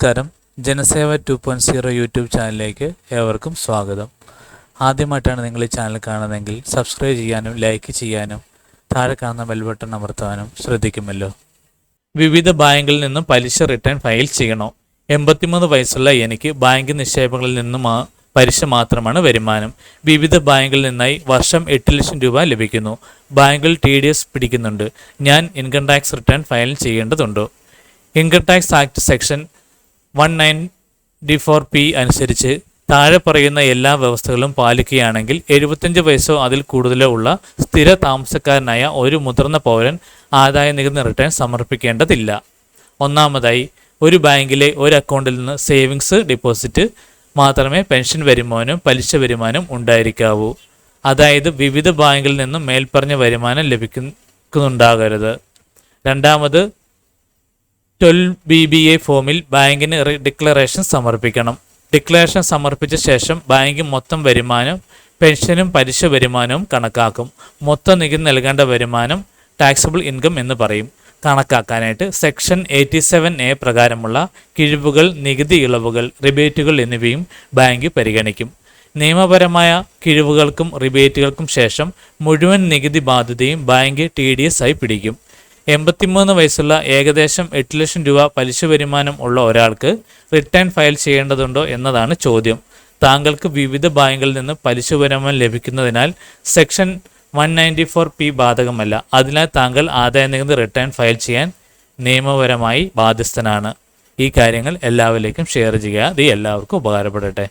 നമസ്കാരം. Janaseva two point zero YouTube ചാനലിലേക്ക് ഏവർക്കും സ്വാഗതം. ആദ്യമായിട്ടാണ് നിങ്ങൾ ഈ ചാനൽ കാണുന്നതെങ്കിൽ സബ്സ്ക്രൈബ് ചെയ്യാനും ലൈക്ക് ചെയ്യാനും താഴെ കാണുന്ന ബെൽ ബട്ടൺ അമർത്താനും ശ്രദ്ധിക്കുമല്ലോ. വിവിധ ബാങ്കുകളിൽ നിന്നും പലിശ റിട്ടേൺ ഫയൽ ചെയ്യണോ. എൺപത്തിമൂന്ന് വയസ്സുള്ള എനിക്ക് ബാങ്ക് നിക്ഷേപങ്ങളിൽ നിന്നും പലിശ മാത്രമാണ് വരുമാനം. വിവിധ ബാങ്കുകളിൽ നിന്നായി വർഷം എട്ട് ലക്ഷം രൂപ ലഭിക്കുന്നു. ബാങ്കുകൾ ടി ഡി എസ് പിടിക്കുന്നുണ്ട്. ഞാൻ ഇൻകം ടാക്സ് റിട്ടേൺ ഫയൽ ചെയ്യേണ്ടതുണ്ടോ. Income tax act section one nine D four P അനുസരിച്ച് താഴെ പറയുന്ന എല്ലാ വ്യവസ്ഥകളും പാലിക്കുകയാണെങ്കിൽ എഴുപത്തഞ്ച് വയസ്സോ അതിൽ കൂടുതലോ ഉള്ള സ്ഥിര താമസക്കാരനായ ഒരു മുതിർന്ന പൗരൻ ആദായ നികുതി റിട്ടേൺ സമർപ്പിക്കേണ്ടതില്ല. ഒന്നാമതായി ഒരു ബാങ്കിലെ ഒരു അക്കൗണ്ടിൽ നിന്ന് സേവിങ്സ് ഡിപ്പോസിറ്റ് മാത്രമേ പെൻഷൻ വരുമാനവും പലിശ വരുമാനവും ഉണ്ടായിരിക്കാവൂ. അതായത് വിവിധ ബാങ്കിൽ നിന്നും മേൽപ്പറഞ്ഞ വരുമാനം ലഭിക്കുന്നുണ്ടാകരുത്. രണ്ടാമത് ട്വൽവ് ബി ബി എ ഫോമിൽ ബാങ്കിന് ഡിക്ലറേഷൻ സമർപ്പിക്കണം. ഡിക്ലറേഷൻ സമർപ്പിച്ച ശേഷം ബാങ്ക് മൊത്തം വരുമാനം പെൻഷനും പലിശ വരുമാനവും കണക്കാക്കും. മൊത്തം നികുതി നൽകേണ്ട വരുമാനം ടാക്സബിൾ ഇൻകം എന്ന് പറയും. കണക്കാക്കാനായിട്ട് സെക്ഷൻ എയ്റ്റി സെവൻ എ പ്രകാരമുള്ള കിഴിവുകൾ നികുതി ഇളവുകൾ റിബേറ്റുകൾ എന്നിവയും ബാങ്ക് പരിഗണിക്കും. നിയമപരമായ കിഴിവുകൾക്കും റിബേറ്റുകൾക്കും ശേഷം മുഴുവൻ നികുതി ബാധ്യതയും ബാങ്ക് ടി ഡി എസ് ആയി പിടിക്കും. എൺപത്തിമൂന്ന് വയസ്സുള്ള ഏകദേശം എട്ട് ലക്ഷം രൂപ പലിശ വരുമാനം ഉള്ള ഒരാൾക്ക് റിട്ടേൺ ഫയൽ ചെയ്യേണ്ടതുണ്ടോ എന്നതാണ് ചോദ്യം. താങ്കൾക്ക് വിവിധ ബാങ്കുകളിൽ നിന്ന് പലിശ വരുമാനം ലഭിക്കുന്നതിനാൽ section one ninety four P ബാധകമല്ല. അതിനാൽ താങ്കൾ ആദായ നികുതി റിട്ടേൺ ഫയൽ ചെയ്യാൻ നിയമപരമായി ബാധ്യസ്ഥനാണ്. ഈ കാര്യങ്ങൾ എല്ലാവരിലേക്കും ഷെയർ ചെയ്യുക. അത് എല്ലാവർക്കും ഉപകാരപ്പെടട്ടെ.